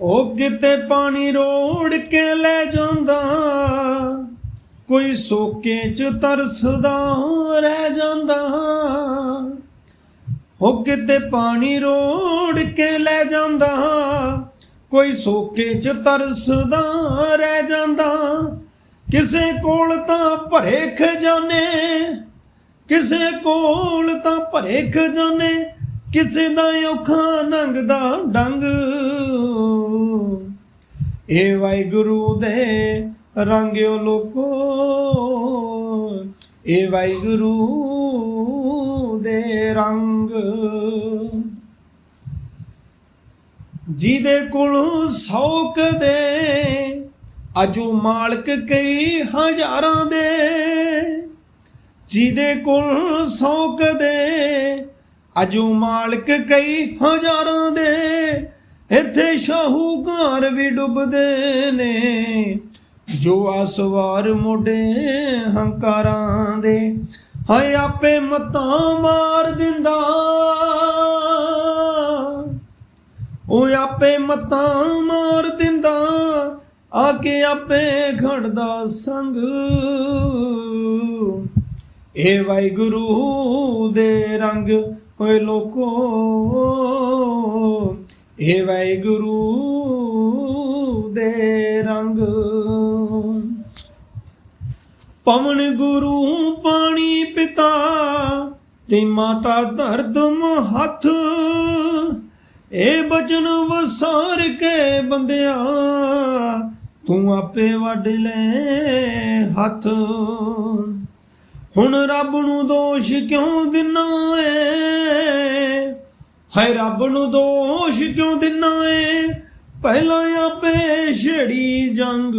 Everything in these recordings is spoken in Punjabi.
ਉਹ ਕਿਤੇ ਪਾਣੀ ਰੋੜ ਕੇ ਲੈ ਜਾਂਦਾ। ਕੋਈ ਸੋਕੇ ਚ ਤਰਸਦਾ ਰਹਿ ਜਾਂਦਾ। ਉਹ ਕਿਤੇ ਪਾਣੀ ਰੋੜ ਕੇ ਲੈ ਜਾਂਦਾ। ਕੋਈ ਸੋਕੇ ਚ ਤਰਸਦਾ ਰਹਿ ਜਾਂਦਾ। ਕਿਸੇ ਕੋਲ ਤਾਂ ਭਰੇ ਖਜ਼ਾਨੇ ਕਿਸੇ ਕੋਲ ਤਾਂ ਭਰੇ ਖਜ਼ਾਨੇ ਕਿਸੇ ਦਾ ਔਖਾ ਨੰਗਦਾ ਡੰਗ। ਏ ਵਾਹਿਗੁਰੂ ਦੇ ਰੰਗਿਓ ਲੋਕੋ, ਏ ਵਾਹਿਗੁਰੂ ਦੇ ਰੰਗ। ਜਿਹਦੇ ਕੋਲ ਸੌਕ ਦੇ, ਅਜੂ ਮਾਲਕ ਕਈ ਹਜ਼ਾਰਾਂ ਦੇ। ਜਿਹਦੇ ਕੋਲ ਸੌਕ ਦੇ, ਅਜੂ ਮਾਲਕ ਕਈ ਹਜ਼ਾਰਾਂ ਦੇ। ਇੱਥੇ ਸ਼ਾਹੂਕਾਰ ਵੀ ਡੁੱਬਦੇ ਨੇ, ਜੋ ਆਸਵਾਰ ਮੋਢੇ ਹੰਕਾਰਾਂ ਦੇ। ਹਾਏ ਆਪੇ ਮਤਾਂ ਮਾਰ ਦਿੰਦਾ। ਉਹ ਆਪੇ ਮਤਾਂ ਮਾਰ ਦਿੰਦਾ ਆ ਕੇ ਆਪੇ ਖੜਦਾ ਸੰਗ। ਏ ਵਾਹਿਗੁਰੂ ਦੇ ਰੰਗ ਓਏ ਲੋਕੋ ਏ ਵਾਹਿਗੁਰੂ ਦੇ ਰੰਗ। ਪਵਨ ਗੁਰੂ ਪਾਣੀ ਪਿਤਾ ਤੇ ਮਾਤਾ ਦਰਦਮ ਹੱਥ ਏ ਬਚਨ ਵਸਾਰ ਕੇ ਬੰਦਿਆ, ਤੂੰ ਆਪੇ ਵੱਢ ਲੈ ਹੱਥ। ਹੁਣ ਰੱਬ ਨੂੰ ਦੋਸ਼ ਕਿਉਂ ਦਿਨਾ ਏ? ਹਾਏ ਰੱਬ ਨੂੰ ਦੋਸ਼ ਕਿਉਂ ਦਿਨਾ ਏ? ਪਹਿਲਾਂ ਆਪੇ ਛੜੀ ਜੰਗ।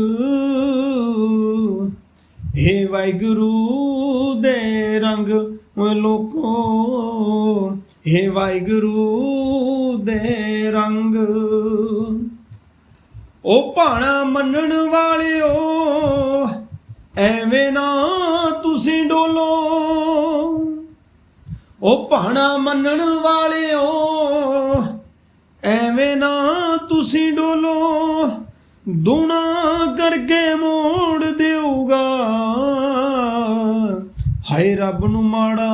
ਏ ਵਾਹਿਗੁਰੂ ਦੇ ਰੰਗ ਓਏ ਲੋਕੋ ਏ ਵਾਹਿਗੁਰੂ ਦੇ ਰੰਗ। ਉਹ ਭਾਣਾ ਮੰਨਣ ਵਾਲਿਓ, ਐਵੇਂ ਨਾ ਤੁਸੀਂ ਡੋਲੋ। ਉਹ ਭਾਣਾ ਮੰਨਣ ਵਾਲਿਓ, ਐਵੇਂ ਨਾ ਤੁਸੀਂ ਡੋਲੋ, ਦੂਣਾ ਕਰਕੇ ਮੋੜ ਦੇਊਗਾ। ਹਾਏ ਰੱਬ ਨੂੰ ਮਾੜਾ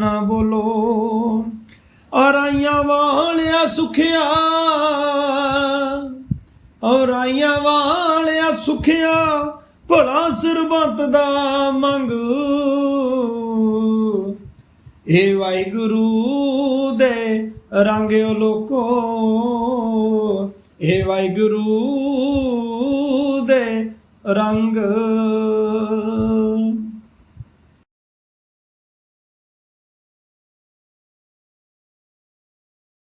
ਨਾ ਬੋਲੋ ਅਰਾਈਆਂ ਵਾਲਿਆ ਸੁਖਿਆ ਔਰਾਈਆਂ ਵਾਲਿਆ ਸੁਖਿਆ, ਭਲਾ ਸਰਬੱਤ ਦਾ ਮੰਗ ਏ ਵਾਹਿਗੁਰੂ ਦੇ ਰੰਗਿਓ ਲੋਕੋ ਏ ਵਾਹਿਗੁਰੂ ਦੇ ਰੰਗ